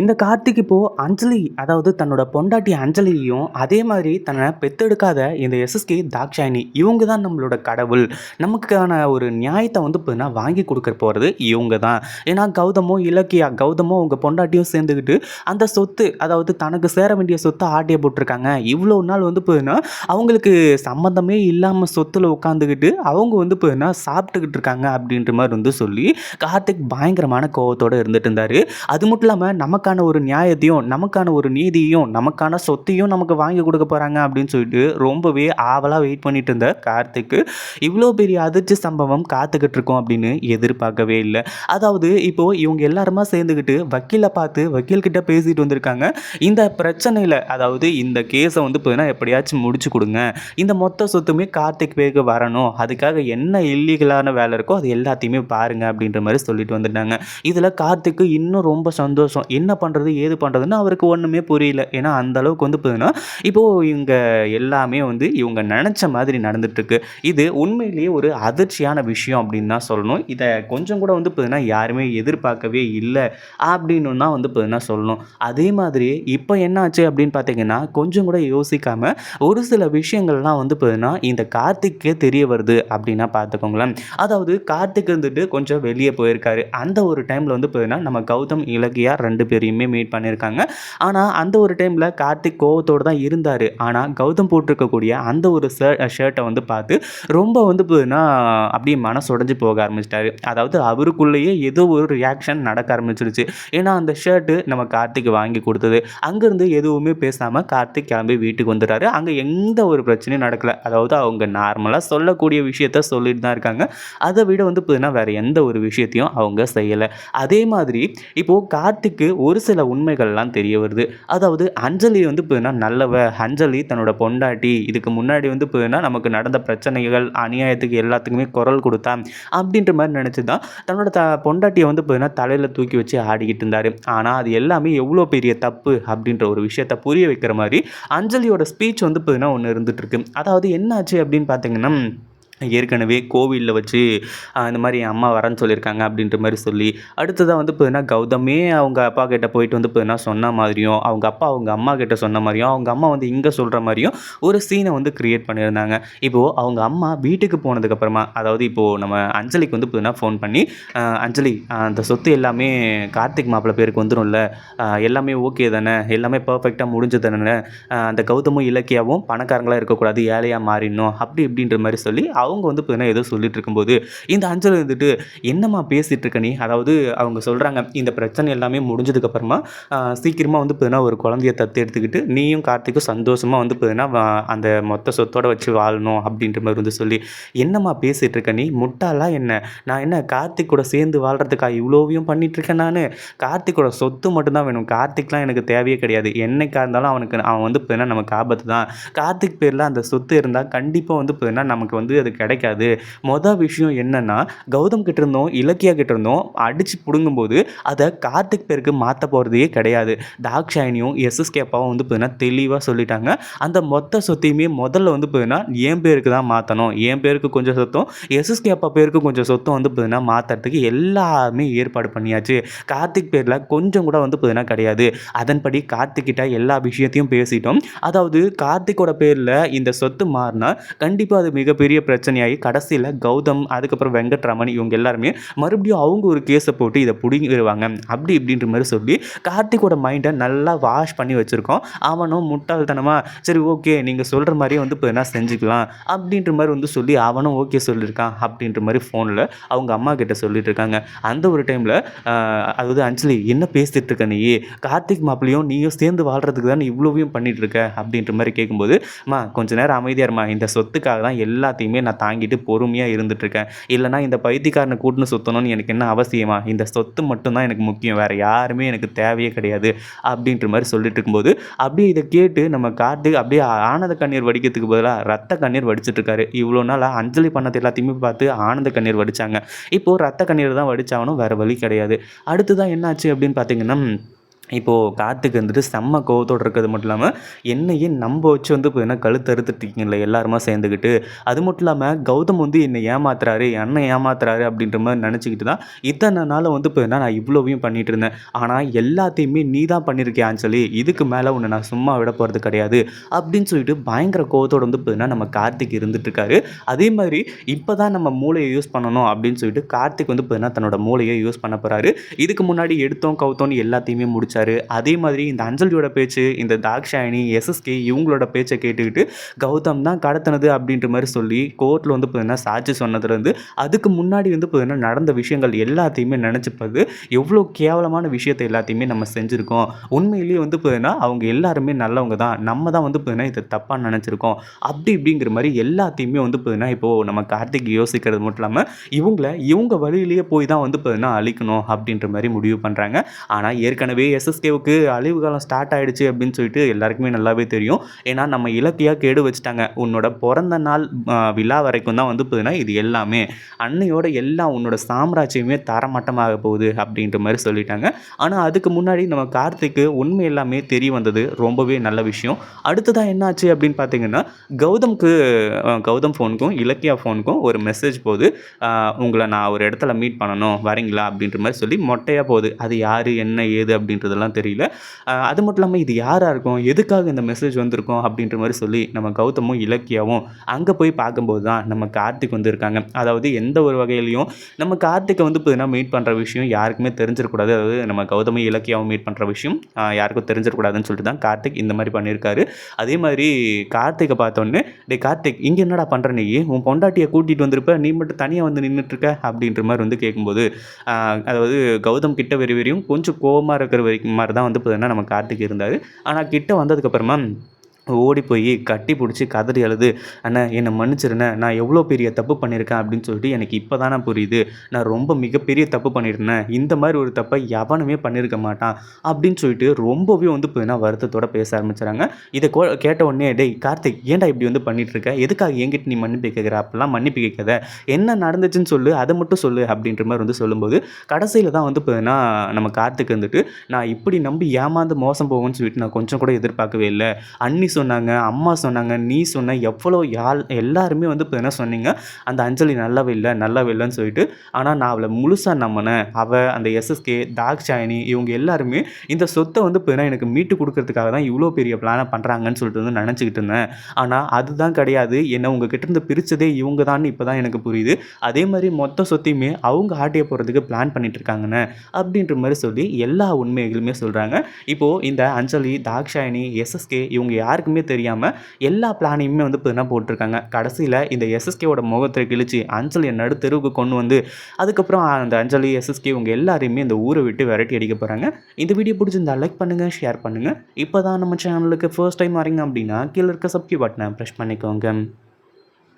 இந்த கார்த்திக் இப்போ அஞ்சலி அதாவது தன்னோட பொண்டாட்டி அஞ்சலியையும் அதே மாதிரி தன்னை பெத்தெடுக்காத இந்த எஸ்எஸ்கே தாக்ஷாயினி இவங்க தான் நம்மளோட கடவுள். நமக்கான ஒரு நியாயத்தை வந்து இப்போ வாங்கி கொடுக்க போகிறது இவங்க தான் ஏன்னா கௌதமோ இலக்கியா கௌதமோ உங்கள் பொண்டாட்டியும் சேர்ந்துக்கிட்டு அந்த சொத்து அதாவது தனக்கு சேர வேண்டிய சொத்தை ஆட்டிய போட்டிருக்காங்க. இவ்வளோ நாள் வந்து போதுன்னா அவங்களுக்கு சம்மந்தமே இல்லாமல் சொத்தில் உட்காந்துக்கிட்டு அவங்க வந்து போதுன்னா சாப்பிட்டுக்கிட்டு இருக்காங்க அப்படின்ற மாதிரி வந்து சொல்லி கார்த்திக் பயங்கரமான கோவத்தோடு இருந்துட்டு இருந்தார். அது மட்டும் இல்லாமல் நமக்கு நமக்கான ஒரு நியாயத்தையும் நமக்கான ஒரு நீதியையும் நமக்கான சொத்தையும் நமக்கு வாங்கி கொடுக்க போகிறாங்க அப்படின்னு சொல்லிட்டு ரொம்பவே ஆவலாக வெயிட் பண்ணிட்டு இருந்த கார்த்திக்கு இவ்வளோ பெரிய அதிர்ச்சி சம்பவம் காத்துக்கிட்டு இருக்கோம் அப்படின்னு எதிர்பார்க்கவே இல்லை. அதாவது இப்போது இவங்க எல்லாருமா சேர்ந்துக்கிட்டு வக்கீலை பார்த்து வக்கீல்கிட்ட பேசிட்டு வந்திருக்காங்க. இந்த பிரச்சனையில் அதாவது இந்த கேஸை வந்து பார்த்தீங்கன்னா எப்படியாச்சும் முடிச்சு கொடுங்க. இந்த மொத்த சொத்துமே கார்த்திக் பேருக்கு வரணும். அதுக்காக என்ன இல்லீகலான வேலை இருக்கோ அது எல்லாத்தையுமே பாருங்க அப்படின்ற மாதிரி சொல்லிட்டு வந்துட்டாங்க. இதில் கார்த்திக்கு இன்னும் ரொம்ப சந்தோஷம். என்ன என்ன பண்ணுறது ஏது பண்ணுறதுன்னு அவருக்கு ஒன்றுமே புரியல. ஏன்னா அந்த அளவுக்கு வந்து பார்த்தீங்கன்னா இப்போது இவங்க எல்லாமே வந்து இவங்க நினச்ச மாதிரி நடந்துட்டுருக்கு. இது உண்மையிலேயே ஒரு அதிர்ச்சியான விஷயம் அப்படின்னு தான் சொல்லணும். இதை கொஞ்சம் கூட வந்து பார்த்தீங்கன்னா யாருமே எதிர்பார்க்கவே இல்லை அப்படின்னு தான் வந்து பார்த்தீங்கன்னா சொல்லணும். அதே மாதிரி இப்போ என்ன ஆச்சு அப்படின்னு பார்த்தீங்கன்னா கொஞ்சம் கூட யோசிக்காமல் ஒரு சில விஷயங்கள்லாம் வந்து பார்த்தீங்கன்னா இந்த கார்த்திக்கே தெரிய வருது அப்படின்னா பார்த்துக்கோங்களேன் அதாவது கார்த்திக் வந்துட்டு கொஞ்சம் வெளியே போயிருக்காரு. அந்த ஒரு டைமில் வந்து பார்த்தீங்கன்னா நம்ம கௌதம் இலக்கியா ரெண்டு பேர் பேரையுமே மீட் பண்ணியிருக்காங்க. ஆனால் அந்த ஒரு டைமில் கார்த்திக் கோவத்தோடு தான் இருந்தார். ஆனால் கௌதம் போட்டிருக்கக்கூடிய அந்த ஒரு ஷர்ட்டை வந்து பார்த்து ரொம்ப வந்து பார்த்தீங்கன்னா அப்படியே மனசு உடஞ்சி போக ஆரம்பிச்சிட்டாரு. அதாவது அவருக்குள்ளேயே ஏதோ ஒரு ரியாக்ஷன் நடக்க ஆரம்பிச்சிருச்சு. ஏன்னா அந்த ஷர்ட்டு நம்ம கார்த்திக் வாங்கி கொடுத்தது. அங்கேருந்து எதுவுமே பேசாமல் கார்த்திக் கிளம்பி வீட்டுக்கு வந்துடுறாரு அங்கே எந்த ஒரு பிரச்சனையும் நடக்கலை. அதாவது அவங்க நார்மலாக சொல்லக்கூடிய விஷயத்த சொல்லிட்டு தான் இருக்காங்க. அதை விட வந்து பார்த்தீங்கன்னா வேறு எந்த ஒரு விஷயத்தையும் அவங்க செய்யலை. அதே மாதிரி இப்போது கார்த்திக்கு ஒரு சில உண்மைகள்லாம் தெரிய வருது. அதாவது அஞ்சலி வந்து பார்த்தீங்கன்னா நல்லவ அஞ்சலி தன்னோட பொண்டாட்டி இதுக்கு முன்னாடி வந்து இப்போனா நமக்கு நடந்த பிரச்சனைகள் அநியாயத்துக்கு எல்லாத்துக்குமே குரல் கொடுத்தா அப்படின்ற மாதிரி நினச்சி தான் தன்னோட த பொண்டாட்டியை வந்து பார்த்தீங்கன்னா தலையில் தூக்கி வச்சு ஆடிக்கிட்டு இருந்தார். ஆனால் அது எல்லாமே எவ்வளோ பெரிய தப்பு அப்படின்ற ஒரு விஷயத்த புரிய வைக்கிற மாதிரி அஞ்சலியோட ஸ்பீச் வந்து பார்த்தீங்கன்னா ஒன்று இருந்துகிட்ருக்கு அதாவது என்னாச்சு அப்படின்னு பார்த்தீங்கன்னா ஏற்கனவே கோவிலில் வச்சு இந்த மாதிரி என் அம்மா வரேன்னு சொல்லியிருக்காங்க அப்படின்ற மாதிரி சொல்லி அடுத்ததாக வந்து பார்த்தீங்கன்னா கௌதமே அவங்க அப்பா கிட்ட போயிட்டு வந்து பார்த்தீங்கன்னா சொன்ன மாதிரியும் அவங்க அப்பா அவங்க அம்மா கிட்ட சொன்ன மாதிரியும் அவங்க அம்மா வந்து இங்கே சொல்கிற மாதிரியும் ஒரு சீனை வந்து க்ரியேட் பண்ணியிருந்தாங்க. இப்போது அவங்க அம்மா வீட்டுக்கு போனதுக்கப்புறமா அதாவது இப்போது நம்ம அஞ்சலிக்கு வந்து பார்த்தீங்கன்னா ஃபோன் பண்ணி அஞ்சலி அந்த சொத்து எல்லாமே கார்த்திக் மாப்பிள்ளை பேருக்கு வந்துடும்ல எல்லாமே ஓகே தானே எல்லாமே பர்ஃபெக்டாக முடிஞ்சது தானே அந்த கௌதமும் இலக்கியாவும் பணக்காரங்களாக இருக்கக்கூடாது ஏழையாக மாறிடணும் அப்படி இப்படின்ற மாதிரி சொல்லி அவங்க அவங்க வந்து பார்த்தீங்கன்னா ஏதோ சொல்லிட்டு இருக்கும்போது இந்த அஞ்சல் வந்துட்டு என்னம்மா பேசிகிட்டு இருக்க நீ? அதாவது அவங்க சொல்கிறாங்க இந்த பிரச்சனை எல்லாமே முடிஞ்சதுக்கப்புறமா சீக்கிரமாக வந்து பார்த்தீங்கன்னா ஒரு குழந்தைய தத்து எடுத்துக்கிட்டு நீயும் கார்த்திக்கும் சந்தோஷமாக வந்து பார்த்தீங்கன்னா அந்த மொத்த சொத்தோடு வச்சு வாழணும் அப்படின்ற மாதிரி வந்து சொல்லி என்னம்மா பேசிகிட்டு இருக்க நீ? முட்டாளா என்ன? நான் என்ன கார்த்திக் கூட சேர்ந்து வாழ்கிறதுக்கா இவ்வளோவையும் பண்ணிகிட்ருக்கேன் நான்? கார்த்திக்கோட சொத்து மட்டும்தான் வேணும். கார்த்திக்லாம் எனக்கு தேவையே கிடையாது. என்னைக்காக இருந்தாலும் அவனுக்கு அவன் வந்து பார்த்தீங்கன்னா நமக்கு ஆபத்து தான் கார்த்திக் பேரில் அந்த சொத்து இருந்தால் கண்டிப்பாக வந்து பார்த்தீங்கன்னா நமக்கு வந்து அது கிடைக்காது. மொதல் விஷயம் என்னன்னா கௌதம் கிட்ட இருந்தோம் இலக்கியா கிட்ட இருந்தோம் அடித்து பிடுங்கும்போது அதை கார்த்திக் பேருக்கு மாற்ற போகிறதே கிடையாது. தாக்ஷாயினியும் எஸ்எஸ்கே அப்பாவும் வந்து பார்த்தீங்கன்னா தெளிவாக சொல்லிட்டாங்க. அந்த மொத்த சொத்தையுமே முதல்ல வந்து பார்த்தீங்கன்னா என் பேருக்கு தான் மாற்றணும் என் பேருக்கு கொஞ்சம் சொத்தம் எஸ்எஸ்கே அப்பா பேருக்கு கொஞ்சம் சொத்தும் வந்து பார்த்தீங்கன்னா மாற்றுறதுக்கு எல்லாமே ஏற்பாடு பண்ணியாச்சு. கார்த்திக் பேரில் கொஞ்சம் கூட வந்து பார்த்தீங்கன்னா கிடையாது. அதன்படி கார்த்திக் கிட்ட எல்லா விஷயத்தையும் பேசிட்டோம். அதாவது கார்த்திக்கோட பேரில் இந்த சொத்து மாறினா கண்டிப்பாக அது மிகப்பெரிய பிரச்சனை பிரச்சனையாகி கடைசியில் கௌதம் அதுக்கப்புறம் வெங்கட்ராமன் இவங்க எல்லாருமே மறுபடியும் அவங்க ஒரு கேஸை போட்டு இதை பிடிங்கிடுவாங்க அப்படி இப்படின்ற மாதிரி சொல்லி கார்த்திகோட மைண்டை நல்லா வாஷ் பண்ணி வச்சுருக்கோம். அவனும் முட்டாள்தனமாக சரி ஓகே நீங்கள் சொல்கிற மாதிரியே வந்து இப்போ என்ன செஞ்சுக்கலாம் அப்படின்ற மாதிரி வந்து சொல்லி அவனும் ஓகே சொல்லியிருக்கான் அப்படின்ற மாதிரி ஃபோனில் அவங்க அம்மா கிட்ட சொல்லிட்டு இருக்காங்க. அந்த ஒரு டைமில் அதாவது அஞ்சலி என்ன பேசிட்டு இருக்க நீ? கார்த்திக் மாப்பிளையும் நீயும் சேர்ந்து வாழ்கிறதுக்கு தான் இவ்வளோவையும் பண்ணிட்டு இருக்க அப்படின்ற மாதிரி கேட்கும்போது மா கொஞ்ச நேரம் அமைதியாக இருமா இந்த சொத்துக்காக தான் எல்லாத்தையுமே நான் தாங்கிட்டு பொறுமையாக இருந்துட்டுருக்கேன். இல்லைனா இந்த பைத்தியக்காரனை கூட்டுன்னு சுற்றணும்னு எனக்கு என்ன அவசியமா? இந்த சொத்து மட்டும்தான் எனக்கு முக்கியம். வேறு யாருமே எனக்கு தேவையே கிடையாது அப்படின்ற மாதிரி சொல்லிட்டு இருக்கும்போது அப்படியே இதை கேட்டு நம்ம கார்த்திக் அப்படியே ஆனந்த கண்ணீர் வடிக்கிறதுக்கு பதிலாக ரத்த கண்ணீர் வடிச்சிட்ருக்காரு இவ்வளோ நாள் அஞ்சலி பண்ணது எல்லாத்தையுமே பார்த்து ஆனந்த கண்ணீர் வடித்தாங்க இப்போது ரத்த கண்ணீர் தான் வடிச்சாகணும் வேறு வழி கிடையாது. அடுத்ததான் என்னாச்சு அப்படின்னு பார்த்தீங்கன்னா இப்போது கார்த்திக் வந்துட்டு செம்ம கோவத்தோடு இருக்கிறது மட்டும் இல்லாமல் என்னையே நம்ப வச்சு வந்து பார்த்தீங்கன்னா கழுத்து அறுத்துட்டீங்களே எல்லாருமா சேர்ந்துக்கிட்டு அது மட்டும் இல்லாமல் கௌதம் வந்து என்னை ஏமாத்துறாரு என்னை ஏமாத்துறாரு அப்படின்ற மாதிரி நினச்சிக்கிட்டு தான் இத்தனை நாள் வந்து பார்த்தீங்கன்னா நான் இவ்வளோவையும் பண்ணிகிட்டு இருந்தேன். ஆனால் எல்லாத்தையுமே நீ தான் பண்ணியிருக்கியான்னு சொல்லி இதுக்கு மேலே உன்னை நான் சும்மா விட போகிறது கிடையாது அப்படின்னு சொல்லிட்டு பயங்கர கோவத்தோடு வந்து பார்த்தீங்கன்னா நம்ம கார்த்திக் இருந்துட்டுருக்காரு அதே மாதிரி இப்போ தான் நம்ம மூளையை யூஸ் பண்ணணும் அப்படின்னு சொல்லிட்டு கார்த்திக் வந்து பார்த்தீங்கன்னா தன்னோட மூளையை யூஸ் பண்ண போகிறாரு இதுக்கு முன்னாடி எடுத்தோம் கவுத்தோன்னு எல்லாத்தையுமே முடிச்சு ஆரம்பித்தார் அதே மாதிரி இந்த அஞ்சலியோட பேச்சு இந்த தாக்ஷாயினி எஸ்எஸ்கே இவங்களோட பேச்சை கேட்டுக்கிட்டு கௌதம் தான் கடத்தினது அப்படின்ற மாதிரி சொல்லி கோர்ட்டில் வந்து பார்த்தீங்கன்னா சாட்சி சொன்னதுலேருந்து அதுக்கு முன்னாடி வந்து பார்த்தீங்கன்னா நடந்த விஷயங்கள் எல்லாத்தையுமே நினச்சிப்பது எவ்வளோ கேவலமான விஷயத்தை எல்லாத்தையுமே நம்ம செஞ்சுருக்கோம். உண்மையிலேயே வந்து பார்த்தீங்கன்னா அவங்க எல்லாருமே நல்லவங்க தான். நம்ம தான் வந்து பார்த்தீங்கன்னா இதை தப்பாக நினச்சிருக்கோம். அப்படி இப்படிங்கிற மாதிரி எல்லாத்தையுமே வந்து பார்த்தீங்கன்னா இப்போது நம்ம கார்த்திக் யோசிக்கிறது மட்டும் இல்லாமல் இவங்கள இவங்க வழியிலேயே போய் தான் வந்து பார்த்தீங்கன்னா அழிக்கணும் அப்படின்ற மாதிரி முடிவு பண்ணுறாங்க ஆனால் ஏற்கனவே எஸ்எஸ்கேவுக்கு அழிவு காலம் ஸ்டார்ட் ஆகிடுச்சு அப்படின்னு சொல்லிட்டு எல்லாருக்குமே நல்லாவே தெரியும். ஏன்னா நம்ம இலக்கியாக கேடு வச்சுட்டாங்க. உன்னோட பிறந்த நாள் விழா வரைக்கும் தான் வந்து போதுன்னா இது எல்லாமே. அன்னையோட எல்லாம் உன்னோட சாம்ராஜ்யமே தரமட்டமாக போகுது அப்படின்ற மாதிரி சொல்லிட்டாங்க. ஆனால் அதுக்கு முன்னாடி நம்ம கார்த்திக்கு உண்மை எல்லாமே தெரிய வந்தது. ரொம்பவே நல்ல விஷயம். அடுத்ததாக என்னாச்சு அப்படின்னு பார்த்தீங்கன்னா கௌதம்க்கு கௌதம் ஃபோனுக்கும் இலக்கியா ஃபோனுக்கும் ஒரு மெசேஜ் போகுது. உங்களை நான் ஒரு இடத்துல மீட் பண்ணணும். வரீங்களா? அப்படின்ற மாதிரி சொல்லி மொட்டையாக போகுது. அது யார்? என்ன? ஏது? அப்படின்றதெல்லாம் தெரியல. அது மட்டும் இல்லாமல் இது யாராக இருக்கும்? எதுக்காக இந்த மெசேஜ் வந்திருக்கும்? அப்படின்ற மாதிரி சொல்லி நம்ம கௌதமும் இலக்கியாவும் அங்கே போய் பார்க்கும்போது தான் நம்ம கார்த்திக் வந்து இருக்காங்க அதாவது எந்த ஒரு வகையிலையும் நம்ம கார்த்திகை வந்து பார்த்தீங்கன்னா மீட் பண்ணுற விஷயம் யாருக்குமே தெரிஞ்சிடக்கூடாது. அதாவது நம்ம கௌதமும் இலக்கியாவும் மீட் பண்ணுற விஷயம் யாருக்கும் தெரிஞ்சிடக்கூடாதுன்னு சொல்லிட்டு தான் கார்த்திக் இந்த மாதிரி பண்ணியிருக்காரு. அதே மாதிரி கார்த்திகை பார்த்தோன்னே டே கார்த்திக் இங்கே என்னடா பண்ணுற நீ? உன் பொண்டாட்டியை கூட்டிகிட்டு வந்திருப்ப நீ மட்டும் தனியாக வந்து நின்றுட்டுருக்க அப்படின்ற மாதிரி வந்து கேட்கும்போது அதாவது கௌதம் கிட்ட வெறி வெறியும் கொஞ்சம் கோவமாக இருக்கிற வரைக்கும் மாதிரி தான் வந்து பார்த்திங்கன்னா நம்ம கார்த்திக் இருந்தார். ஆனால் கிட்ட வந்ததுக்கப்புறமா ஓடி போய் கட்டி பிடிச்சி கதறி அழுது அண்ணா என்னை மன்னிச்சிருண்ணே நான் எவ்வளோ பெரிய தப்பு பண்ணியிருக்கேன் அப்படின்னு சொல்லிட்டு எனக்கு இப்போ தானே புரியுது. நான் ரொம்ப மிகப்பெரிய தப்பு பண்ணியிருந்தேன். இந்த மாதிரி ஒரு தப்பை எவனுமே பண்ணியிருக்க மாட்டான் அப்படின்னு சொல்லிட்டு ரொம்பவே வந்து பார்த்தீங்கன்னா வருத்தத்தோட பேச ஆரம்பிச்சுறாங்க. இதை கோ கேட்ட உடனே டேய் கார்த்திக் ஏன்டா இப்படி வந்து பண்ணிட்டு இருக்க எதுக்காக என்கிட்ட நீ மன்னிப்பு கேட்குற? அப்பெல்லாம் மன்னிப்பு கேட்காத. என்ன நடந்துச்சுன்னு சொல்லு அதை மட்டும் சொல்லு அப்படின்ற மாதிரி வந்து சொல்லும்போது கடைசியில் தான் வந்து பார்த்தீங்கன்னா நம்ம கார்த்திக் வந்துட்டு நான் இப்படி நம்பி ஏமாந்து மோசம் போகும்னு சொல்லிட்டு நான் கொஞ்சம் கூட எதிர்பார்க்கவே இல்லை. அன்னி சொன்னாங்க அம்மா சொன்னாங்க நீ சொன்ன எவ்வளோ யாழ் எல்லாருமே வந்து இப்போ என்ன சொன்னீங்க அந்த அஞ்சலி நல்லாவே இல்லை நல்லாவே இல்லைன்னு சொல்லிட்டு ஆனால் நான் அவளை முழுசாக நம்பினேன். அவள் அந்த எஸ்எஸ்கே தாக்ஷாயினி இவங்க எல்லாருமே இந்த சொத்தை வந்து இப்போ எனக்கு மீட்டு கொடுக்கறதுக்காக தான் இவ்வளோ பெரிய பிளானை பண்ணுறாங்கன்னு சொல்லிட்டு வந்து நினச்சிக்கிட்டு இருந்தேன். ஆனால் அதுதான் கிடையாது. என்னை உங்ககிட்ட இருந்து பிரித்ததே இவங்க தான் இப்போ தான் எனக்கு புரியுது. அதே மாதிரி மொத்த சொத்தையுமே அவங்க ஆட்டிய போகிறதுக்கு பிளான் பண்ணிட்டு இருக்காங்கண்ணே அப்படின்ற மாதிரி சொல்லி எல்லா உண்மைகளுமே சொல்கிறாங்க இப்போது இந்த அஞ்சலி தாக்ஷாயினி எஸ்எஸ்கே இவங்க யாருக்குமே தெரியாமல் எல்லா பிளானையுமே வந்து பார்த்தீங்கன்னா போட்டிருக்காங்க? கடைசியில் இந்த எஸ்எஸ்கேவோட முகத்தை கிழிச்சு அஞ்சலி நடு தெருவுக்கு கொண்டு வந்து அதுக்கப்புறம் அந்த அஞ்சலி எஸ்எஸ்கே இவங்க எல்லாரையுமே இந்த ஊரை விட்டு விரட்டி அடிக்க போகிறாங்க இந்த வீடியோ பிடிச்சிருந்தா லைக் பண்ணுங்கள் ஷேர் பண்ணுங்கள் இப்போ தான் நம்ம சேனலுக்கு ஃபர்ஸ்ட் டைம் வரீங்க அப்படின்னா கீழே இருக்க சப்ஸ்கிரைப் பட்டனை ப்ரெஸ் பண்ணிக்கோங்க.